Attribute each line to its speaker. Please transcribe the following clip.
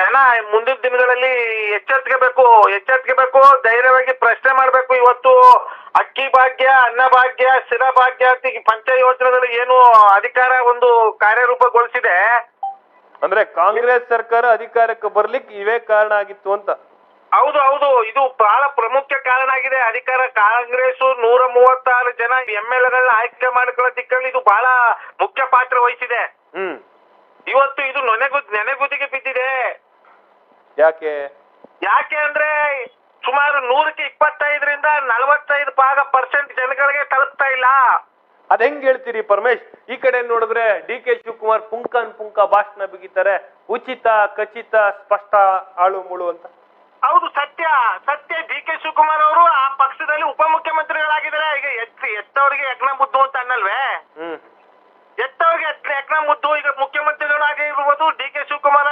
Speaker 1: ಜನ ಮುಂದಿನ ದಿನಗಳಲ್ಲಿ ಎಚ್ಚೆತ್ಕೋಬೇಕು ಎಚ್ಚೆತ್ಕೋಬೇಕು ಧೈರ್ಯವಾಗಿ ಪ್ರಶ್ನೆ ಮಾಡ್ಬೇಕು. ಇವತ್ತು ಅಕ್ಕಿ ಭಾಗ್ಯ ಅನ್ನ ಭಾಗ್ಯ ಸ್ಥಿರ ಭಾಗ್ಯ ಅಂತ ಪಂಚ ಯೋಜನೆಗಳು ಏನು ಅಧಿಕಾರ ಒಂದು ಕಾರ್ಯರೂಪಗೊಳಿಸಿದೆ.
Speaker 2: ಅಂದ್ರೆ ಕಾಂಗ್ರೆಸ್ ಸರ್ಕಾರ ಅಧಿಕಾರಕ್ಕೆ ಬರ್ಲಿಕ್ಕೆ ಇವೇ ಕಾರಣ ಆಗಿತ್ತು ಅಂತ.
Speaker 1: ಹೌದು ಹೌದು. ಇದು ಬಹಳ ಪ್ರಮುಖ ಕಾರಣ ಆಗಿದೆ. ಅಧಿಕಾರ ಕಾಂಗ್ರೆಸ್ ನೂರ ಮೂವತ್ತಾರು ಜನ ಎಂ ಎಲ್ ಎಗಳನ್ನ ಆಯ್ಕೆ ಮಾಡ್ಕೊಳ್ಳೋ ದಿಕ್ಕಲ್ಲಿ ಇದು ಬಹಳ ಮುಖ್ಯ ಪಾತ್ರ ವಹಿಸಿದೆ.
Speaker 2: ಹ್ಮ್.
Speaker 1: ಇವತ್ತು ಇದು ನೊನೆಗು ನೆನೆಗುದಿಗೆ ಬಿದ್ದಿದೆ.
Speaker 2: ಯಾಕೆ?
Speaker 1: ಯಾಕೆ ಅಂದ್ರೆ ಸುಮಾರು ನೂರಕ್ಕೆ ಇಪ್ಪತ್ತೈದರಿಂದ ನಲವತ್ತೈದು ಭಾಗ ಪರ್ಸೆಂಟ್ ಜನಗಳಿಗೆ ತಲುಪ್ತಾ ಇಲ್ಲ.
Speaker 2: ಅದ್ ಹೆಂಗ್ ಹೇಳ್ತೀರಿ ಪರಮೇಶ್? ಈ ಕಡೆ ನೋಡಿದ್ರೆ ಡಿ ಕೆ ಶಿವಕುಮಾರ್ ಪುಂಕನ್ ಪುಂಕ ಭಾಷಣ ಬಿಗಿತಾರೆ. ಉಚಿತ ಖಚಿತ ಸ್ಪಷ್ಟ ಆಳು ಮುಳು ಅಂತ.
Speaker 1: ಹೌದು ಸತ್ಯ. ಸತ್ಯ. ಡಿ ಕೆ ಶಿವಕುಮಾರ್ ಅವರು ಆ ಪಕ್ಷದಲ್ಲಿ ಉಪಮುಖ್ಯಮಂತ್ರಿಗಳಾಗಿದ್ದಾರೆ. ಈಗ ಎತ್ ಎತ್ತವರಿಗೆ ಯಜ್ಞ ಮುದ್ದು ಅಂತ ಅನ್ನಲ್ವೇ?
Speaker 2: ಹ್ಮ್.
Speaker 1: ಎತ್ತವರಿಗೆ ಯಜ್ಞ ಮುದ್ದು ಈಗ ಮುಖ್ಯಮಂತ್ರಿಗಳಾಗಿರ್ಬೋದು ಡಿ ಕೆ ಶಿವಕುಮಾರ್